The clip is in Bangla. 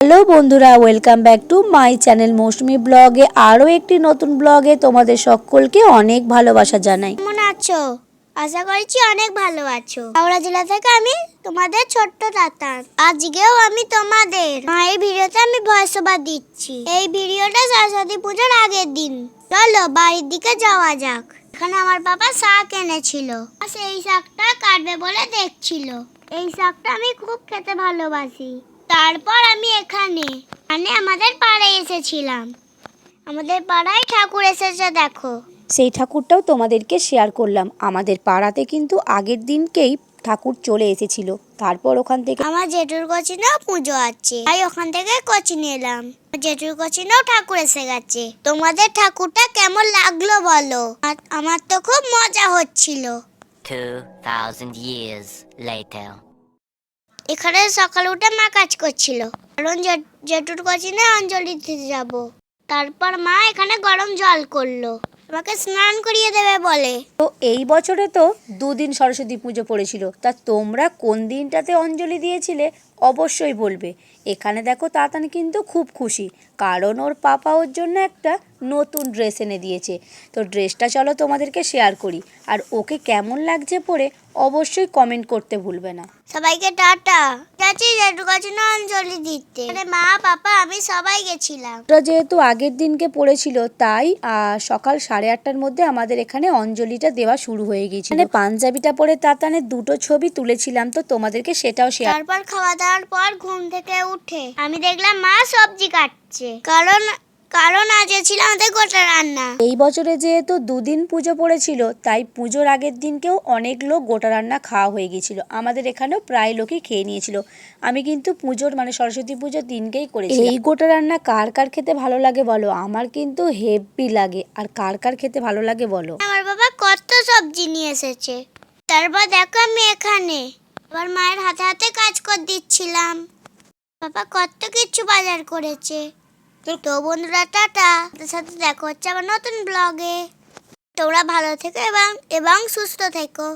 হ্যালো বন্ধুরা, welcome back to my channel Moushumi ব্লগে। আরও একটি নতুন ব্লগে তোমাদের সকলকে অনেক ভালোবাসা জানাই। কেমন আছো? আশা করছি অনেক ভালো আছো। হাওড়া জেলা থেকে আমি তোমাদের ছোট্ট তাতান আজকেও আমি তোমাদের এই ভিডিওতে আমি ভয়েস ওভার দিচ্ছি। এই ভিডিওটা সরস্বতী পুজোর আগের দিন। চলো বাড়ির দিকে যাওয়া যাক। এখানে আমার বাবা শাক এনেছিল। সেই শাকটা কাটবে বলে দেখছিল। এই শাকটা আমি খুব খেতে ভালোবাসি। তারপর আমি এখানে মানে আমাদের পাড়ায় এসেছিলাম। আমাদের পাড়ায় ঠাকুর এসেছে দেখো। সেই ঠাকুরটাও তোমাদেরকে শেয়ার করলাম। আমাদের পাড়াতে কিন্তু আগের দিনকেই ঠাকুর চলে এসেছিল। তারপর ওখান থেকে আমার জেঠুর কোচিনেও পুজো আছে। তাই ওখান থেকে কোচিন এলাম। জেঠুর কোচিনেও ঠাকুর এসে গেছে। তোমাদের ঠাকুরটা কেমন লাগল বলো? আর- আমার তো খুব মজা হচ্ছিল। 2,000 years later. এখানে সকালে উঠে মা কাজ করছিল। কারণ জেঠুর কোচিনে অঞ্জলি দিতে যাব। তারপর মা এখানে গরম জল করল। আমাকে স্নান করিয়ে দেবে বলে। তো এই বছরে তো দুদিন সরস্বতী পুজো পড়েছিল। তা তোমরা কোন দিনটাতে অঞ্জলি দিয়েছিলে? অবশ্যই বলবে। এখানে দেখো তাতানি কিন্তু খুব খুশি। কারণ ওর পাপা ওর জন্য একটা নতুন ড্রেস এনে দিয়েছে। তো ড্রেসটা চলো তোমাদেরকে শেয়ার করি। আর ওকে কেমন লাগছে পরে অবশ্যই কমেন্ট করতে ভুলবে না। সবাইকে টাটা। যাচ্ছি জেঠুর কোচিনে অঞ্জলি দিতে। এখানে মা পাপা আমি সবাই গেছিলাম। ওটা যেহেতু আগের দিনকে পড়েছিল তাই আহ, সকাল সাড়ে আটটার মধ্যে আমাদের এখানে অঞ্জলিটা দেওয়া শুরু হয়ে গিয়েছিল। মানে পাঞ্জাবিটা পরে তাতানের দুটো ছবি তুলেছিলাম তো তোমাদেরকে সেটাও শেয়ার তারপর খাওয়া দাওয়ার পর ঘুম থেকে উঠে আমি দেখলাম মা সবজি কাটছে। কারণ কারণ আজ ছিল আমাদের গোটা রান্না। এই বছরে যেহেতু দুদিন পুজো পড়েছিল তাই পুজোর আগের দিনকেও অনেক লোক গোটা রান্না খাওয়া হয়ে গিয়েছিল। আমাদের এখানেও প্রায় লোকই খেয়ে নিয়েছিল। আমি কিন্তু পুজোর মানে সরস্বতী পুজোর দিনকেই করেছি এই গোটা রান্না কার কার খেতে ভালো লাগে বলো? আমার কিন্তু হেভি লাগে। আর কার কার খেতে ভালো লাগে বলো? আমার বাবা কত সবজি নিয়ে এসেছে। তারপর দেখো আমি এখানে। আবার মায়ের হাতে হাতে কাজ করে দিচ্ছিলাম। বাবা কত কিছু বাজার করেছে। তো বন্ধুরা, টাটা। তাদের সাথে দেখা হচ্ছে আমার নতুন ব্লগে তোমরা ভালো থেকো এবং এবং সুস্থ থেকো।